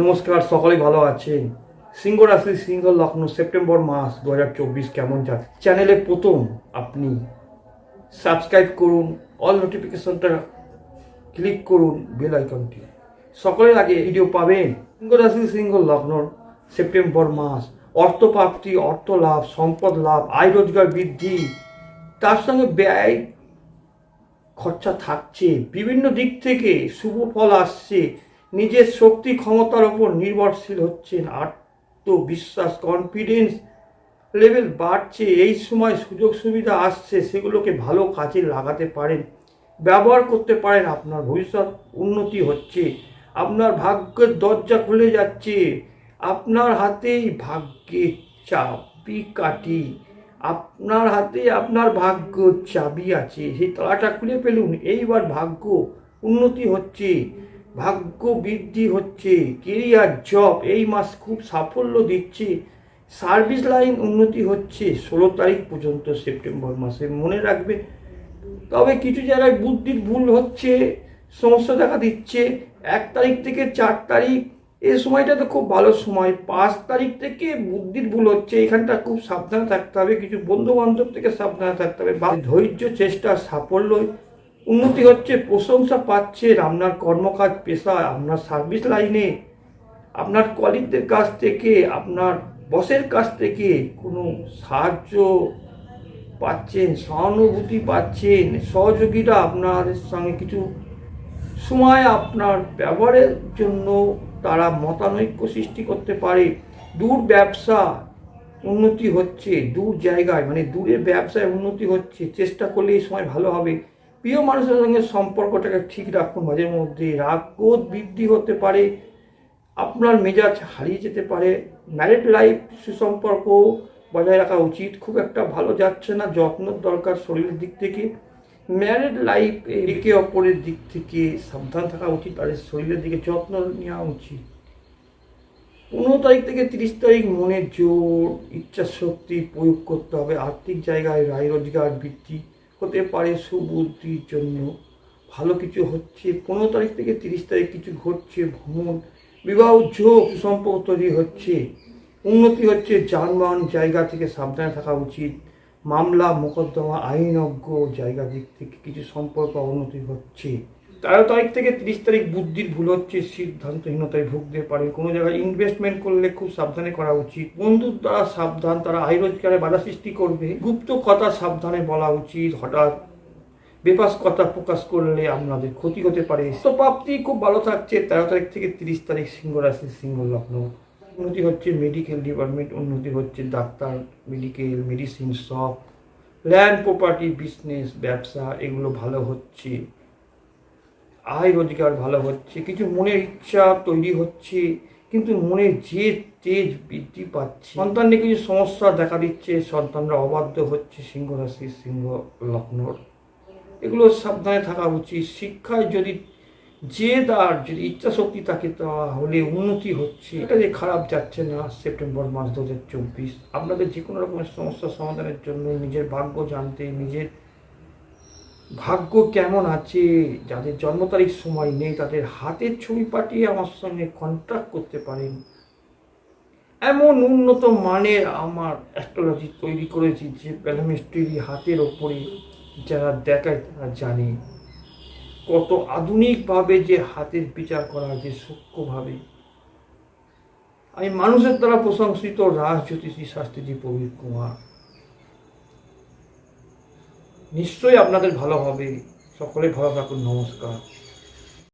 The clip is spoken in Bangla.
নমস্কার, সকলেই ভালো আছেন? সিংহ রাশি সিংহ লগ্ন সেপ্টেম্বর মাস দু হাজার চব্বিশ কেমন যাচ্ছে? চ্যানেলে প্রথম আপনি সাবস্ক্রাইব করুন, অল নোটিফিকেশনটা ক্লিক করুন, বেল আইকনটি। সকলের আগে ভিডিও পাবেন সিংহ রাশি সিংহ লগ্নর সেপ্টেম্বর মাস। অর্থপ্রাপ্তি অর্থ লাভ, সম্পদ লাভ, আয় রোজগার বৃদ্ধি, তার সঙ্গে ব্যয় খরচা থাকছে। বিভিন্ন দিক থেকে শুভ ফল আসছে। নিজের শক্তি ক্ষমতার ওপর নির্ভরশীল হচ্ছেন, আত্মবিশ্বাস কনফিডেন্স লেভেল বাড়ছে, এই সময় সুযোগ সুবিধা আসছে, সেগুলোকে ভালো কাজে লাগাতে পারেন, ব্যবহার করতে পারেন, আপনার ভবিষ্যৎ উন্নতি হচ্ছে, আপনার ভাগ্যের দরজা খুলে যাচ্ছে, আপনার হাতেই ভাগ্যের চাবি কাটি আপনার হাতে আপনার ভাগ্য চাবি আছে, সেই তালাটা খুলে ফেলুন, এইবার ভাগ্য উন্নতি হচ্ছে ভাগ্য বৃদ্ধি হচ্ছে। কেরিয়ার জব এই মাস খুব সাফল্য দিচ্ছে। সার্ভিস লাইন উন্নতি হচ্ছে ষোলো তারিখ পর্যন্ত সেপ্টেম্বর মাসে, মনে রাখবে তবে কিছু জায়গায় বুদ্ধির ভুল হচ্ছে, সমস্যা দেখা দিচ্ছে। এক তারিখ থেকে চার তারিখ এই সময়টা তো খুব ভালো সময়। পাঁচ তারিখ থেকে বুদ্ধির ভুল হচ্ছে, এখানটা খুব সাবধানে থাকতে হবে। কিছু বন্ধু বান্ধব থেকে সাবধানে থাকতে হবে। বা ধৈর্য, চেষ্টা সাফল্য উন্নতি হচ্ছে, প্রশংসা পাচ্ছে, আপনার কর্মকাজ, পেশা, আপনার সার্ভিস লাইনে, আপনার কলিগদের কাছ থেকে, আপনার বসের কাছ থেকে কোনো সাহায্য পাচ্ছেন, সহানুভূতি পাচ্ছেন, সহযোগীরা আপনার সঙ্গে কিছু সময় আপনার ব্যবহারের জন্য তারা মতানৈক্য সৃষ্টি করতে পারে। দূর ব্যবসা উন্নতি হচ্ছে, দূর জায়গায় মানে দূরের ব্যবসায় উন্নতি হচ্ছে, চেষ্টা করলে এই সময় ভালো হবে। প্রিয় মানুষের সঙ্গে সম্পর্কটাকে ঠিক রাখুন, মাঝে মধ্যে রাগ বৃদ্ধি হতে পারে, আপনার মেজাজ হারিয়ে যেতে পারে ম্যারিড লাইফ সুসম্পর্ক বজায় রাখা উচিত, খুব একটা ভালো যাচ্ছে না, যত্নের দরকার শরীরের দিক থেকে ম্যারিড লাইফ একে অপরের দিক থেকে সাবধান থাকা উচিত তাদের শরীরের দিকে যত্ন নেওয়া উচিত। পনেরো তারিখ থেকে তিরিশ তারিখ মনের জোর ইচ্ছা শক্তি প্রয়োগ করতে হবে, আর্থিক জায়গায় রায় রোজগার বৃদ্ধি হতে পারে সুবুদ্ধির জন্য। ভালো কিছু হচ্ছে, পনেরো তারিখ থেকে তিরিশ তারিখ কিছু ঘটছে, ভ্রমণ, বিবাহ যোগ সম্পর্ক তৈরি হচ্ছে। উন্নতি হচ্ছে, যানবাহন জায়গা থেকে সাবধানে থাকা উচিত। মামলা, মোকদ্দমা, আইনজ্ঞ জায়গা দিক থেকে কিছু সম্পর্ক অবনতি হচ্ছে তেরো তারিখ থেকে তিরিশ তারিখ বুদ্ধির ভুল হচ্ছে, সিদ্ধান্তহীনতায় ভুগতে পারে। কোনো জায়গায় ইনভেস্টমেন্ট করলে খুব সাবধানে করা উচিত। বন্ধুর দ্বারা সাবধান, তারা আয় রোজগারে বাধা সৃষ্টি করবে। গুপ্ত কথা সাবধানে বলা উচিত, হঠাৎ বেপাস কথা প্রকাশ করলে আপনাদের ক্ষতি হতে পারে। তো প্রাপ্তি খুব ভালো থাকছে। তেরো তারিখ থেকে তিরিশ তারিখ সিংহ রাশি সিংহ লগ্ন। উন্নতি হচ্ছে মেডিকেল ডিপার্টমেন্ট উন্নতি হচ্ছে doctor medical medicine shop land property business ব্যবসা, এগুলো ভালো হচ্ছে। আয় রোজগার ভালো হচ্ছে, কিছু মনের ইচ্ছা তৈরি হচ্ছে, কিন্তু মনের যে তেজ বৃদ্ধি পাচ্ছে, সন্তান কিছু সমস্যা দেখা দিচ্ছে, সন্তানরা অবাধ্য হচ্ছে, সিংহ রাশি, সিংহ লগ্নর এগুলো সাবধানে থাকা উচিত। শিক্ষায় যদি যে তার যদি ইচ্ছা শক্তি থাকে, তাহলে উন্নতি হচ্ছে। এটা যে খারাপ যাচ্ছে না, সেপ্টেম্বর মাস দু হাজার চব্বিশ। আপনাদের যে কোনো রকমের সমস্যা সমাধানের জন্য নিজের ভাগ্য জানতে, নিজের ভাগ্য কেমন আছে? যাদের জন্ম তারিখ সময় নেই, তাদের হাতের ছবি পাঠিয়ে আমার সঙ্গে কন্ট্যাক্ট করতে পারেন। এমন উন্নত মানের আমার অ্যাস্ট্রোলজি তৈরি করেছি যে প্যালামিস্ট্রি হাতের ওপরে যারা দেখায় তারা জানে। কত আধুনিকভাবে যে হাতের বিচার করা যে সূক্ষ্মভাবে। আমি মানুষের দ্বারা প্রশংসিত রাজ জ্যোতিষী শাস্ত্রীজি প্রবীর কুমার। নিশ্চয়ই আপনাদের ভালো হবে। সকলে ভালো থাকুন নমস্কার।